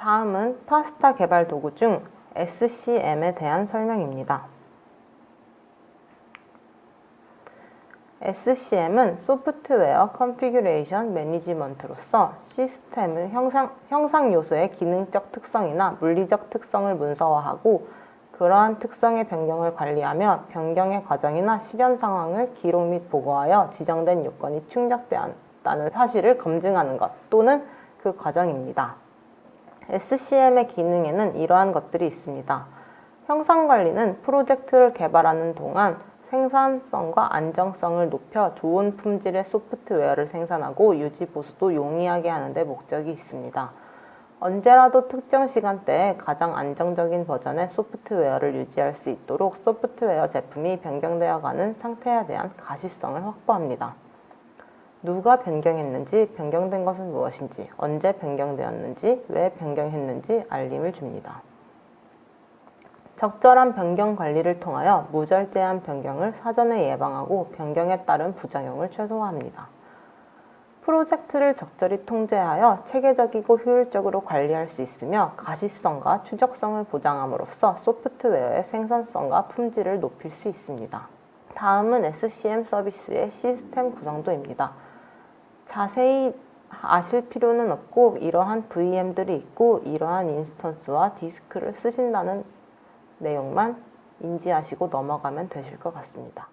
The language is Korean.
다음은 파스타 개발 도구 중 SCM에 대한 설명입니다. SCM은 소프트웨어 컨피규레이션 매니지먼트로서 시스템의 형상, 형상 요소의 기능적 특성이나 물리적 특성을 문서화하고 그러한 특성의 변경을 관리하며 변경의 과정이나 실현 상황을 기록 및 보고하여 지정된 요건이 충족되었다는 사실을 검증하는 것 또는 그 과정입니다. SCM의 기능에는 이러한 것들이 있습니다. 형상 관리는 프로젝트를 개발하는 동안 생산성과 안정성을 높여 좋은 품질의 소프트웨어를 생산하고 유지 보수도 용이하게 하는 데 목적이 있습니다. 언제라도 특정 시간대에 가장 안정적인 버전의 소프트웨어를 유지할 수 있도록 소프트웨어 제품이 변경되어 가는 상태에 대한 가시성을 확보합니다. 누가 변경했는지, 변경된 것은 무엇인지, 언제 변경되었는지, 왜 변경했는지 알림을 줍니다. 적절한 변경 관리를 통하여 무절제한 변경을 사전에 예방하고 변경에 따른 부작용을 최소화합니다. 프로젝트를 적절히 통제하여 체계적이고 효율적으로 관리할 수 있으며 가시성과 추적성을 보장함으로써 소프트웨어의 생산성과 품질을 높일 수 있습니다. 다음은 SCM 서비스의 시스템 구성도입니다. 자세히 아실 필요는 없고 이러한 VM들이 있고 이러한 인스턴스와 디스크를 쓰신다는 내용만 인지하시고 넘어가면 되실 것 같습니다.